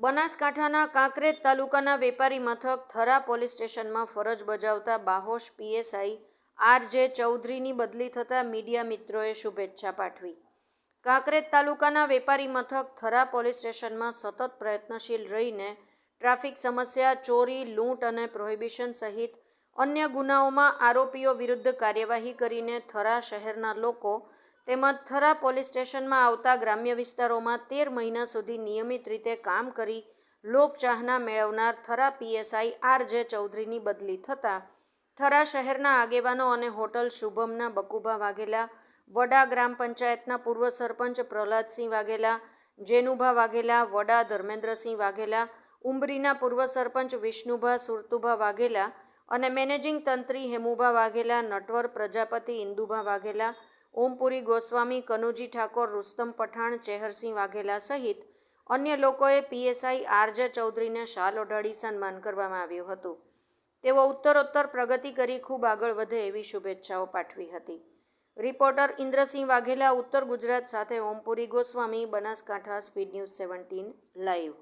બનાસકાંઠાના કાંકરેજ તાલુકાના વેપારી મથક થરા પોલીસ સ્ટેશનમાં ફરજ બજાવતા બાહોશ પીએસઆઈ આર જે ચૌધરીની બદલી થતાં મીડિયા મિત્રોએ શુભેચ્છા પાઠવી. કાંકરેજ તાલુકાના વેપારી મથક થરા પોલીસ સ્ટેશનમાં સતત પ્રયત્નશીલ રહીને ટ્રાફિક સમસ્યા, ચોરી, લૂંટ અને પ્રોહિબિશન સહિત અન્ય ગુનાઓમાં આરોપીઓ વિરુદ્ધ કાર્યવાહી કરીને થરા શહેરના લોકો તેમજ થરા પોલીસ સ્ટેશનમાં આવતા ગ્રામ્ય વિસ્તારોમાં તેર મહિના સુધી નિયમિત રીતે કામ કરી લોકચાહના મેળવનાર થરા પીએસઆઈ આર જે ચૌધરીની બદલી થતાં થરા શહેરના આગેવાનો અને હોટલ શુભમના બકુભા વાઘેલા, વડા ગ્રામ પંચાયતના પૂર્વ સરપંચ પ્રહલાદસિંહ વાઘેલા, જેનુભા વાઘેલા, વડા ધર્મેન્દ્રસિંહ વાઘેલા, ઉંબરીના પૂર્વ સરપંચ વિષ્ણુભા સુરતુભા વાઘેલા અને મેનેજિંગ તંત્રી હેમુભા વાઘેલા, નટવર પ્રજાપતિ ઇન્દુભા વાઘેલા ઓમપુરી ગોસ્વામી, કનુજી ઠાકોર, રુસ્તમ પઠાણ, ચેહરસિંહ વાઘેલા સહિત અન્ય લોકોએ પીએસઆઈ આરજે ચૌધરીને શાલ ઓઢાડી સન્માન કરવામાં આવ્યું હતું. તેઓ ઉત્તરોત્તર પ્રગતિ કરી ખૂબ આગળ વધે એવી શુભેચ્છાઓ પાઠવી હતી. રિપોર્ટર ઇન્દ્રસિંહ વાઘેલા, ઉત્તર ગુજરાત સાથે Ompuri Goswami, Banaskantha speed news seventeen, live.